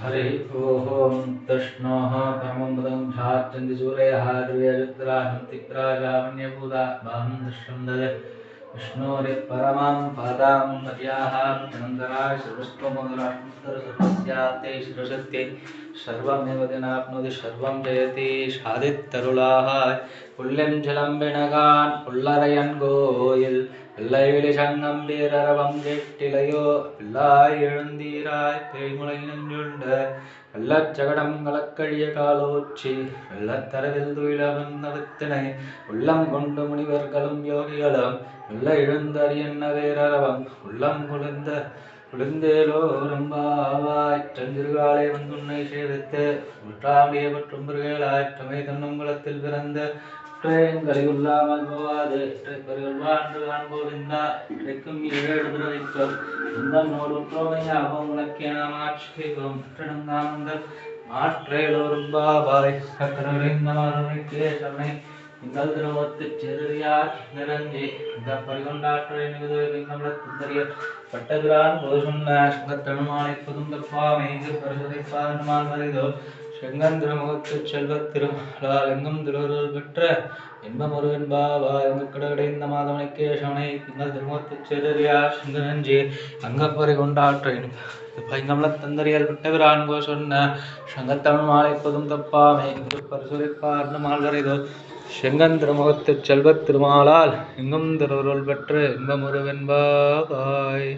हरि ओम तष्णोः तममृतं क्षार्चन्ति सूरयः द्विजरुद्रान्तिक्राजामन्यभूतात्मां दृश्यं विष्णोरिपरमां नन्दराय सर्वमेव दिनाप्नोति सर्वं जयति சாதித்தருளாகாய் புள்ளெம் சிலம்பினகான் புல்லரையன் கோயில் பிள்ளைவிழி சங்கம் வீரரவம் கேட்டிலையோ பிள்ளாய் எழுந்தீராய் பேய்முளை நெஞ்சுண்ட வெள்ளச்சகடம் கலக்கழிய காலோச்சி வெள்ளத்தரவில் துயிலவந்தவத்தினை உள்ளம் கொண்டு முனிவர்களும் யோகிகளும் வெள்ள எழுந்தறியன்ன வேரரவம் உள்ளம் குளிர்ந்த குளிர்ந்தேலோ ரம்பாவாய் செஞ்சிறுகாலை வந்துன்னை சேவித்து உற்றாமிய மற்றும் பிறகளாய் தமை தன்னும் குலத்தில் பிறந்த உள்ளாமல் போவாது ட்ரெக்கர்கள் வாழ்ந்து காண்போவிந்தா ட்ரெக்கும் ஏழு துறவிக்கும் இந்த நோடுற்றோமையாகவும் உனக்கே நாம் ஆட்சி செய்வோம் மாற்றேலோரும் பாபாய் சக்கரவிந்த மாதமைக்கே சமை திருமத்து திருமத்துச் செருவியார் நிறஞ்சி இந்த பரிகொண்டாற்றை நிமிதவிங்கமலத்துந்தரிய பட்டபிரான் போது சொன்ன சங்கத்தனுமானை புதுந்தப்பாமை பரிசுதைப்பாதனுமான் வரைதோ. செங்கந்திர திருமுகத்து செல்வத் திருமலால் எங்கும் திருவருள் பெற்ற இன்பம் ஒருவன் பாவா எங்கு கடகடைந்த மாதவனை கேசவனை திங்கள் திருமுகத்து செருவியார் சிங்கனஞ்சி அங்கப்பறை கொண்டாற்றை பைங்கம்ல தந்தரியல் விட்டவிரான் சொன்ன சங்கத்தமிழ் மாலை பொதும் தப்பாமை பரிசுரைப்பார்ந்த மால்வரைதோ செங்கந்திர முகத்துச் செல்வத் திருமாலால் எங்கும் திருவருள் பெற்று இன்பமுருவென்பாவாய்